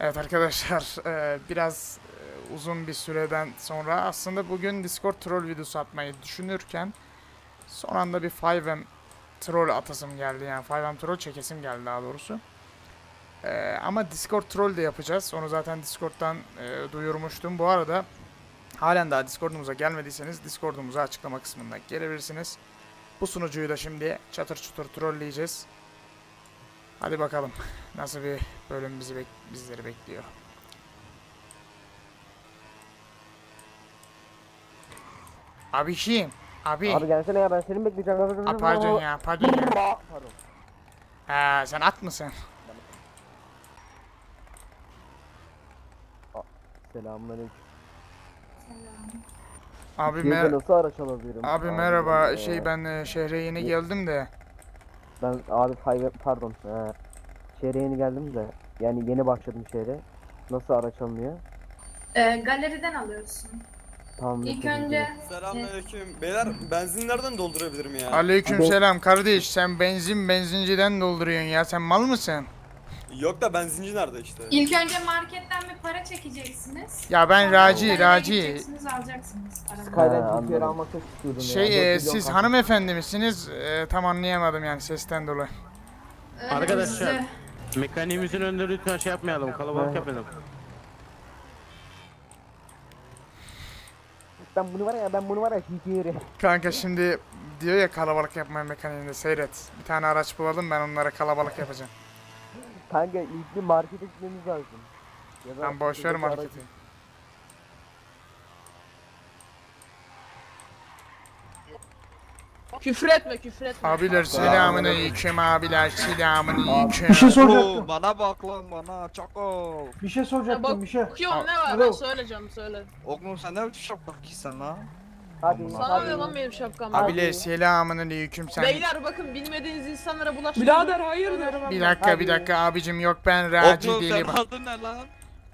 Evet arkadaşlar eee, biraz eee, uzun bir süreden sonra aslında bugün Discord troll videosu atmayı düşünürken son anda bir 5M troll atasım geldi yani 5M troll çekesim geldi daha doğrusu. Eee, ama Discord troll de yapacağız. Onu zaten Discord'dan duyurmuştum. Bu arada halen daha Discord'umuza gelmediyseniz Discord'umuza açıklama kısmında gelebilirsiniz. Bu sunucuyu da şimdi çatır çutur trolleyeceğiz. Hadi bakalım nasıl bir bölüm bizi bek- bizleri bekliyor. Abişim, abi. Abi gelsene ya ben seni bekleyeceğim. Aa, pardon ya, pardon ya. Pardon. Ha, sen at mısın? Selamünaleyküm. Abi Türkiye'de mer? Abi merhaba, e, şey ben e, şehre yeni geldim de. Ben abi hayır pardon. He. Şehre yeni geldim de. Yani yeni başladım şehre. Nasıl araç alınıyor? Ee, galeriden alıyorsun. Tamam. İlk önce? Selamünaleyküm. Beyler benzin nereden doldurabilirim ya? Aleykümselam kardeş, sen benzin benzinciden dolduruyorsun ya, sen mal mısın? Yok da benzinci nerede işte? ilk önce marketten bir para çekeceksiniz. Ya ben Sonra Raci, Raci. gideceksiniz, alacaksınız arabayı. Ha, Skyline anladım. Türkiye'yi almak çok istiyordum ya. Şey, e, milyon siz kaldı. hanımefendi misiniz? E, tam anlayamadım yani sesten dolayı. Öyle Arkadaşlar. hızlı. Mekaniğimizin önünde lütfen şey yapmayalım, kalabalık yapalım. Ben bunu var ya ben bunu var ya şikiri. Kanka şimdi diyor ya kalabalık yapma mekaniğinde seyret. Bir tane araç bulalım ben onlara kalabalık yapacağım. Kanka ilk bir markete gitmemiz lazım. Ya da Ben boş ver marketi. Küfür etme küfür etme. Abiler selamın aleyküm abiler selamın aleyküm. Bir şey Oo, soracaktım. bana bak lan bana çakal. Bir şey Ya soracaktım bak bir şey. bakıyorum ne var ben söyleyeceğim söyle. Oğlum sen ne biçim şapka giysen lan? Hadi Sana hadi. lan benim şapkam? Abiler selamın aleyküm sen. Beyler bakın bilmediğiniz insanlara bulaşmayın. Birader hayırdır? Bir dakika bir dakika abicim yok ben Raci deli sen ba- aldın ne lan?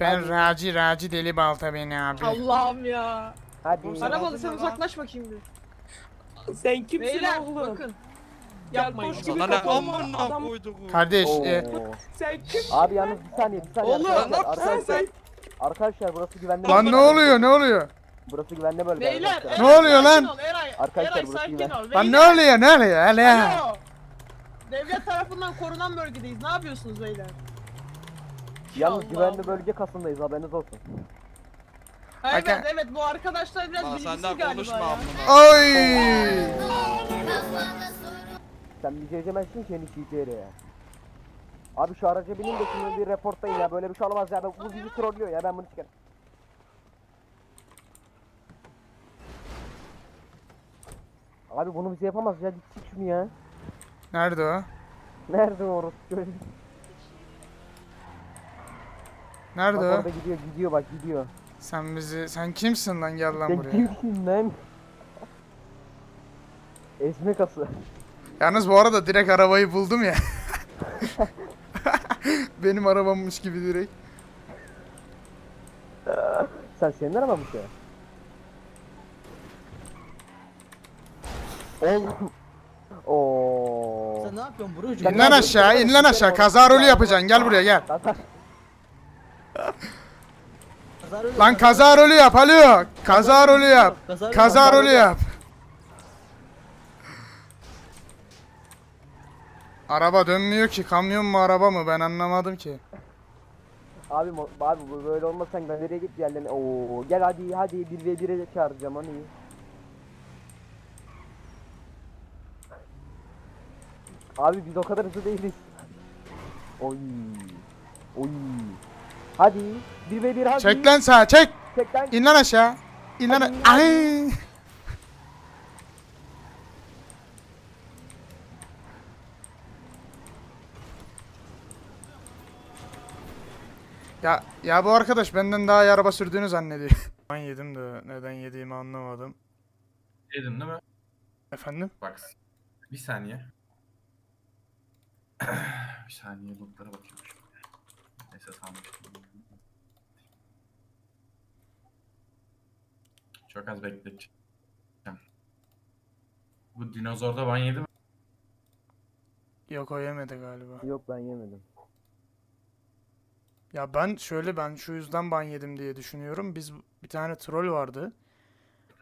Ben Raci Raci deli balta beni abi. Allah'ım ya. Hadi. Arabalı sen uzaklaş bakayım bir. Sen kimsin Beyler oğlum? bakın. Gel Yapmayın. koş gibi Sana ne amına adam- koyduk. Kardeş e, Sen kim? Abi yalnız bir saniye bir saniye Oğlum, arkadaşlar. Arkadaşlar, sen. arkadaşlar burası güvenli lan ne oluyor ne oluyor? Burası güvenli bölge Beyler arkadaşlar. Ne oluyor lan? sakin ol, Eray, Arkadaşlar, Eray burası sakin güven. ol. Lan ne Beyler, oluyor ne oluyor hele? Alo. Devlet tarafından korunan bölgedeyiz. Ne yapıyorsunuz beyler? Yalnız Allah güvenli Allah. bölge kasındayız haberiniz olsun. Evet Hakan- evet bu arkadaşlar biraz Lan bilgisiz senden galiba konuşma ya. amına. Oy! Sen bir şey demezsin ki seni şikeri ya. Abi şu araca binin de şunu bir reportlayın ya böyle bir şey olmaz ya Ben- bu bizi trollüyor ya ben bunu çıkarım. Abi bunu bize yapamaz ya gitsin şunu ya. Nerede o? Nerede o orospu çocuk? Bak Nerede o? orada gidiyor gidiyor bak gidiyor. Sen bizi sen kimsin lan gel lan Sen buraya. kimsin lan? Esme kası. Yalnız bu arada direkt arabayı buldum ya. Benim arabammış gibi direkt. Sen senin araban mı şey? Oğlum. Oo. Sen ne yapıyorsun Burucu? Sen İn ne lan yapıyorsun? aşağı, in lan aşağı. Kaza rolü yapacaksın. Gel buraya gel. Zaten Lan kaza rolü yap. Alo. Kaza rolü yap. Kaza rolü yap. Araba dönmüyor ki. Kamyon mu araba mı? Ben anlamadım ki. Abi mo- abi bu böyle olmasan ben nereye git yerlerine. Oo gel hadi hadi 1v1'e çağıracağım hani. Abi biz o kadar hızlı değiliz. Oy. Oy. Hadi 1v1 hadi. Çek lan sağa çek. Çek lan. İn lan aşağı. İn lan. Hadi, Ay. Ya ya bu arkadaş benden daha iyi araba sürdüğünü zannediyor. Ben yedim de neden yediğimi anlamadım. Yedin değil mi? Efendim? Bak. Bir saniye. Bir saniye lootlara bakıyorum. Neyse tamam. Çok az bekleteceğim. Bu dinozorda ban yedi mi? Yok o yemedi galiba. Yok ben yemedim. Ya ben şöyle ben şu yüzden ban yedim diye düşünüyorum. Biz bir tane troll vardı.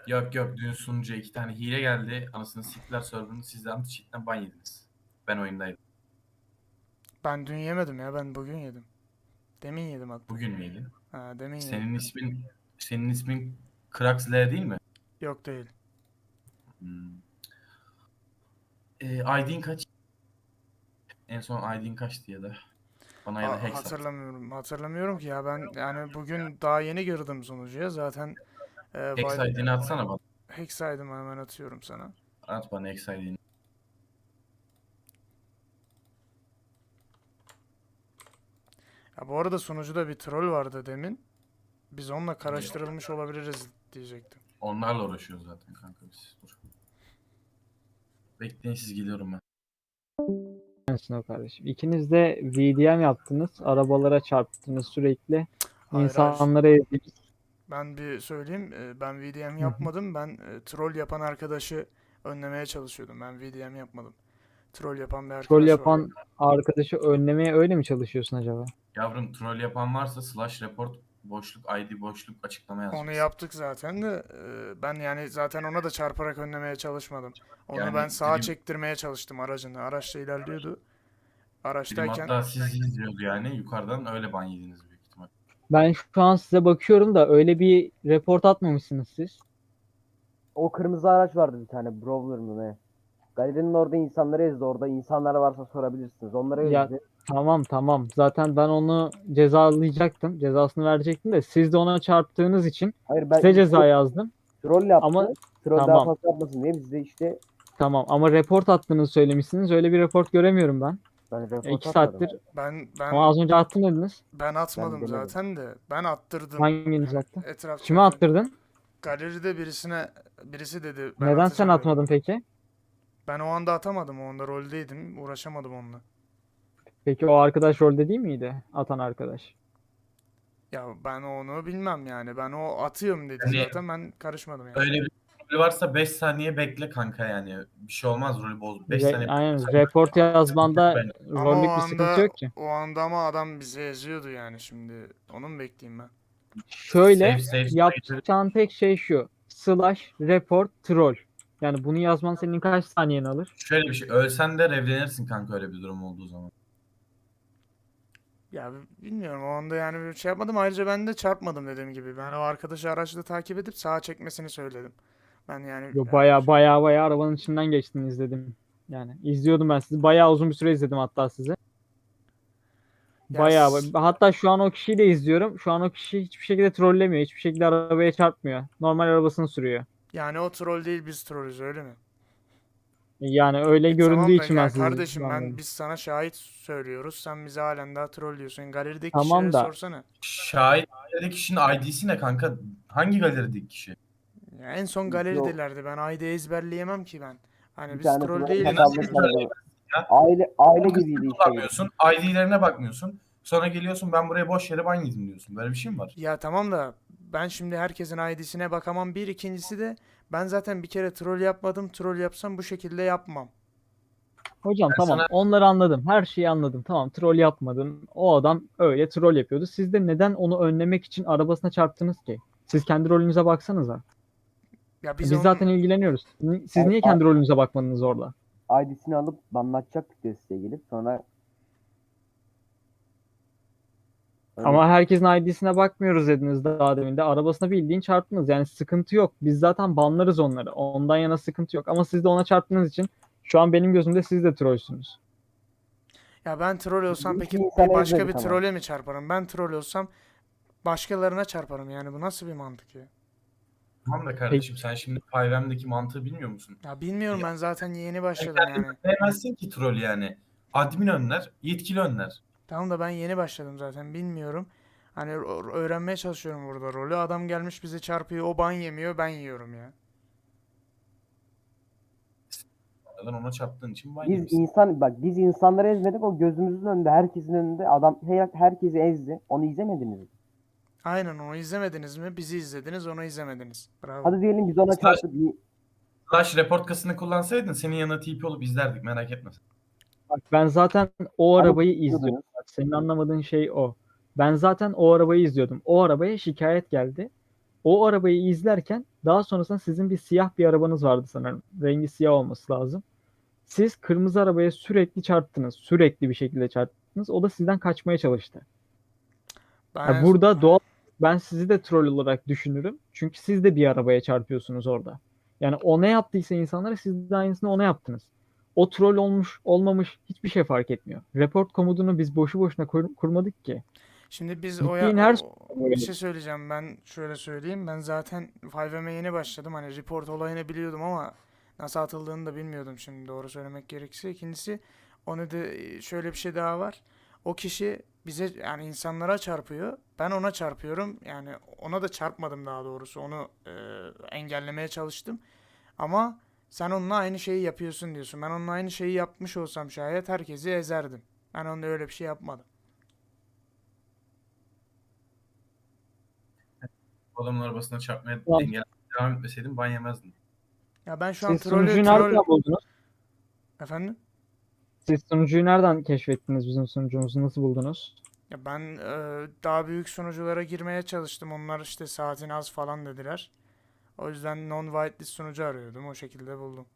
Yok yok dün sunucuya iki tane hile geldi. Anasını siktiler server'ını siz de anti-cheat'ten ban yediniz. Ben oyundaydım. Ben dün yemedim ya ben bugün yedim. Demin yedim hatta. Bugün mü yedin? Ha, demin yedim. Senin ismin senin ismin Krax L değil mi? Yok değil. Hmm. Ee, ID'in kaç? En son ID'in kaçtı ya da? Bana ya Ha- da Hex at. hatırlamıyorum. Hatırlamıyorum ki ya ben yani bugün daha yeni girdim sunucuya zaten e, ID'ni atsana bana. Hex hemen atıyorum sana. At bana ID'ni. Ya bu arada sunucuda bir troll vardı demin. Biz onunla karıştırılmış olabiliriz diyecektim. Onlarla uğraşıyoruz zaten kanka biz. Dur. Bekleyin siz geliyorum ben. Sensin o kardeşim. İkiniz de VDM yaptınız. Arabalara çarptınız sürekli. Hayır, İnsanları ezdiniz. Ben bir söyleyeyim. e, Ben VDM yapmadım. Ben e, troll yapan arkadaşı önlemeye çalışıyordum. Ben VDM yapmadım. Troll yapan bir arkadaş Troll var. yapan arkadaşı önlemeye öyle mi çalışıyorsun acaba? Yavrum troll yapan varsa slash report boşluk ID boşluk açıklama yazacaksın. Onu yaptık zaten de e, ben yani zaten ona da çarparak önlemeye çalışmadım. Onu Yani ben sağa prim- çektirmeye çalıştım aracını. Araçla ilerliyordu. Film Araçtayken hatta siz izliyordu yani yukarıdan öyle ban yediniz büyük ihtimal. Ben şu an size bakıyorum da öyle bir report atmamışsınız siz. O kırmızı araç vardı bir tane Brawler mı ne? Galerinin orada insanları ezdi. Orada insanlar varsa sorabilirsiniz. Onlara Ya- ezdi. Tamam tamam. Zaten ben onu cezalayacaktım. Cezasını verecektim de siz de ona çarptığınız için Hayır ben size ceza yazdım. troll yaptı. Ama- troll daha tamam. fazla yapmasın diye biz de işte Tamam ama report attığınızı söylemişsiniz. Öyle bir report göremiyorum ben. ben report iki saattir ben ben ama az önce attım dediniz. ben atmadım demedim. zaten de ben attırdım. Hanginiz attı? Etraf Kime attırdın? Galeride birisine birisi dedi. ben Neden sen atmadın peki? Ben o anda atamadım. O anda roldeydim. Uğraşamadım onunla. Peki o arkadaş rolde değil miydi? Atan arkadaş. Ya ben onu bilmem yani. Ben o atıyorum dedi Yani- zaten. Ben karışmadım yani. Öyle bir rol varsa 5 saniye bekle kanka yani. Bir şey olmaz rolü boz. 5 Re- saniye aynen report yazmanda Ben- Ama rollük bir sıkıntı anda- yok ki. O anda ama adam bizi eziyordu yani şimdi. Onu mu bekleyeyim ben? Şöyle Save, save, save. yapacağın tek şey şu. Slash report troll. Yani bunu yazman senin kaç saniyeni alır? Şöyle bir şey. Ölsen de revlenirsin kanka öyle bir durum olduğu zaman. Ya bi- bilmiyorum o anda yani bir şey yapmadım. Ayrıca ben de çarpmadım dediğim gibi. Ben o arkadaşı araçla takip edip sağa çekmesini söyledim. Ben yani Yo baya baya baya arabanın içinden geçtiğini izledim. Yani izliyordum ben sizi. Bayağı uzun bir süre izledim hatta sizi. Ya Bayağı s- hatta şu an o kişiyi de izliyorum. Şu an o kişi hiçbir şekilde trollemiyor. Hiçbir şekilde arabaya çarpmıyor. Normal arabasını sürüyor. yani o troll değil biz trollüz öyle mi? Yani öyle E göründüğü tamam da için ben sizi kardeşim ben anladım. biz sana şahit söylüyoruz. Sen bize halen daha troll diyorsun. Galerideki Tamam kişilere da- sorsana. Şahitlerin kişinin ID'si ne kanka? Hangi galerideki kişi? Ya en son galeridelerdi. Ben ID ezberleyemem ki ben. Hani Bir biz troll değiliz. Ya. Aile aile gibiydi işte. Bakmıyorsun. ID'lerine bakmıyorsun. Sonra geliyorsun ben buraya boş yere ban yedim diyorsun. Böyle bir şey mi var? Ya tamam da ben şimdi herkesin ID'sine bakamam. Bir ikincisi de ben zaten bir kere troll yapmadım. Troll yapsam bu şekilde yapmam. Hocam Ben tamam sana- onları anladım. Her şeyi anladım. Tamam troll yapmadın. O adam öyle troll yapıyordu. Siz de neden onu önlemek için arabasına çarptınız ki? Siz kendi rolünüze baksanıza. Ya Biz, biz, onun- zaten ilgileniyoruz. Ni- Siz niye kendi rolünüze bakmadınız orada? ID'sini alıp banlatacaktık diye size gelip sonra Ama herkesin ID'sine bakmıyoruz dediniz daha demin de. Arabasına bildiğin çarptınız. Yani sıkıntı yok. Biz zaten banlarız onları. Ondan yana sıkıntı yok. Ama siz de ona çarptığınız için şu an benim gözümde siz de trollsünüz. ya ben troll olsam peki bir başka bir trolle mi çarparım? Ben troll olsam başkalarına çarparım. Yani bu nasıl bir mantık ya? Tamam da kardeşim sen şimdi 5M'deki mantığı bilmiyor musun? Ya bilmiyorum ben zaten yeni başladım yani. Demezsin ki troll yani. Admin önler, yetkili önler. Tamam da ben yeni başladım zaten bilmiyorum. Hani öğrenmeye çalışıyorum burada rolü. Adam gelmiş bize çarpıyor. O ban yemiyor ben yiyorum ya. Neden ona çarptığın için ban biz yemişsin. insan bak biz insanları ezmedik o gözümüzün önünde herkesin önünde adam her, herkesi ezdi. Onu izlemediniz mi? Aynen onu izlemediniz mi? Bizi izlediniz onu izlemediniz. Bravo. Hadi diyelim biz ona Slash- çarptık. bir- Flash report kasını kullansaydın senin yanına TP olup izlerdik merak etme. Bak ben zaten o arabayı izliyorum. Senin anlamadığın şey o. Ben zaten o arabayı izliyordum. O arabaya şikayet geldi. O arabayı izlerken daha sonrasında sizin bir siyah bir arabanız vardı sanırım. Rengi siyah olması lazım. Siz kırmızı arabaya sürekli çarptınız. Sürekli bir şekilde çarptınız. O da sizden kaçmaya çalıştı. Ben Ya burada doğal ben sizi de troll olarak düşünürüm. Çünkü siz de bir arabaya çarpıyorsunuz orada. Yani o ne yaptıysa insanlara siz de aynısını ona yaptınız. O troll olmuş olmamış hiçbir şey fark etmiyor. Report komutunu biz boşu boşuna kur- kurmadık ki. Şimdi biz Gittiğin o her o- bir şey söyleyeceğim. Ben şöyle söyleyeyim. Ben zaten 5M'e yeni başladım. Hani report olayını biliyordum ama nasıl atıldığını da bilmiyordum şimdi doğru söylemek gerekirse. İkincisi onu da şöyle bir şey daha var. O kişi bize yani insanlara çarpıyor. Ben ona çarpıyorum. Yani ona da çarpmadım daha doğrusu. Onu e, engellemeye çalıştım. Ama sen onunla aynı şeyi yapıyorsun diyorsun. Ben onunla aynı şeyi yapmış olsam şayet herkesi ezerdim. Ben onunla öyle bir şey yapmadım. Adamın arabasına çarpmaya Tamam. engellemeye devam etmeseydim ban yemezdin. Ya ben şu an Siz trolü sunucuyu troll... nereden buldunuz? Efendim? Siz sunucuyu nereden keşfettiniz bizim sunucumuzu? Nasıl buldunuz? Ya ben e, daha büyük sunuculara girmeye çalıştım. Onlar işte saatin az falan dediler. O yüzden non-whitelist sunucu arıyordum. O şekilde buldum.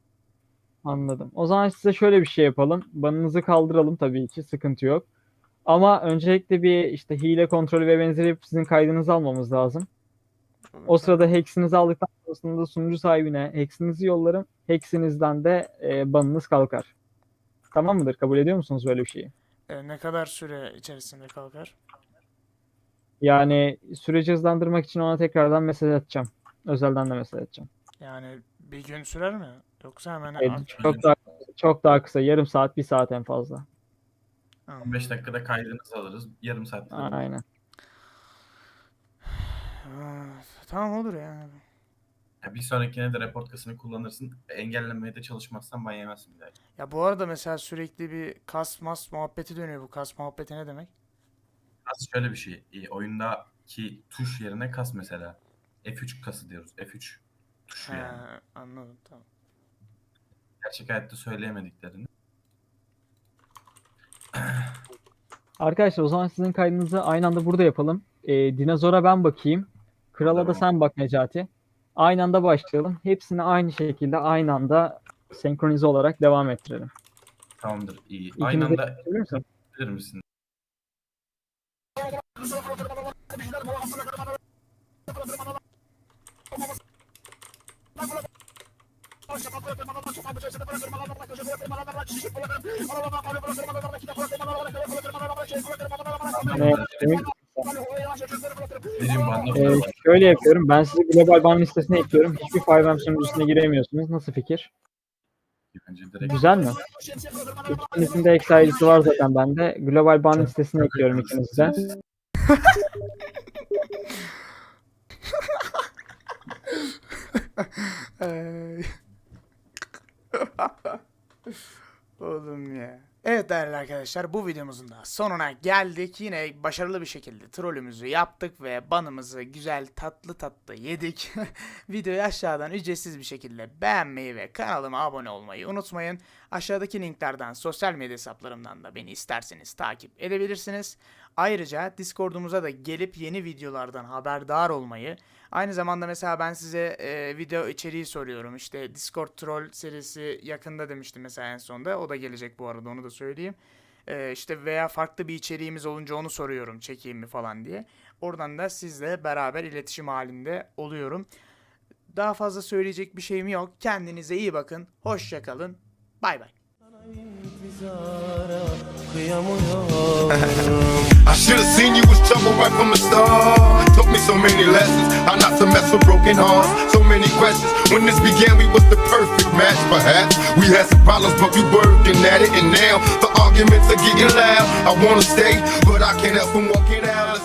Anladım. O zaman size şöyle bir şey yapalım. Banınızı kaldıralım tabii ki. Sıkıntı yok. Ama öncelikle bir işte hile kontrolü ve benzeri sizin kaydınızı almamız lazım. O sırada hex'inizi aldıktan sonrasında sunucu sahibine hex'inizi yollarım. Hex'inizden de e, banınız kalkar. Tamam mıdır? Kabul ediyor musunuz böyle bir şeyi? E, ne kadar süre içerisinde kalkar? Yani süreci hızlandırmak için ona tekrardan mesaj atacağım. Özelden de mesaj atacağım. Yani bir gün sürer mi? Yoksa hemen E, at- çok daha çok daha kısa. Yarım saat, bir saat en fazla. 15 dakikada kaydınızı alırız. Yarım saatte. de- Aynen. Ha, Tamam olur ya. Ya bir sonrakine de report kasını kullanırsın. Engellemeye de çalışmazsan ban yemezsin bir daha. Ya bu arada mesela sürekli bir kas mas muhabbeti dönüyor. Bu kas muhabbeti ne demek? Kas şöyle bir şey. e, oyundaki tuş yerine kas mesela. F3 kası diyoruz. F3 tuşu yani. Ha, anladım tamam. Gerçek hayatta söyleyemediklerini. Arkadaşlar o zaman sizin kaydınızı aynı anda burada yapalım. E, dinozora ben bakayım. Krala da Tamam. sen bak Necati. Aynı anda başlayalım. Hepsini aynı şekilde aynı anda senkronize olarak devam ettirelim. Tamamdır. iyi. İkiniz Aynı de anda yapabilir misin? bilir misin? Ne, demin- Bizim banda e, şöyle yapıyorum. Ben sizi global ban listesine ekliyorum. Hiçbir 5M sunucusuna giremiyorsunuz. Nasıl fikir? Güzel mi? İkinizin de ID'si var zaten bende. Global ban listesine ekliyorum ikinizi de. Oğlum ya. Evet değerli arkadaşlar bu videomuzun da sonuna geldik. Yine başarılı bir şekilde trolümüzü yaptık ve banımızı güzel tatlı tatlı yedik. Videoyu aşağıdan ücretsiz bir şekilde beğenmeyi ve kanalıma abone olmayı unutmayın. Aşağıdaki linklerden sosyal medya hesaplarımdan da beni isterseniz takip edebilirsiniz. Ayrıca Discord'umuza da gelip yeni videolardan haberdar olmayı, aynı zamanda mesela ben size e, video içeriği soruyorum. İşte Discord Troll serisi yakında demiştim mesela en sonda. O da gelecek bu arada onu da söyleyeyim. E, işte veya farklı bir içeriğimiz olunca onu soruyorum çekeyim mi falan diye. Oradan da sizle beraber iletişim halinde oluyorum. Daha fazla söyleyecek bir şeyim yok. Kendinize iyi bakın. Hoşça kalın. Bay bay. I should have seen you was trouble right from the start. Took me so many lessons, how not to mess with broken hearts. So many questions. When this began, we was the perfect match. Perhaps we had some problems, but we working at it. And now the arguments are getting loud. I wanna stay, but I can't help from walking out.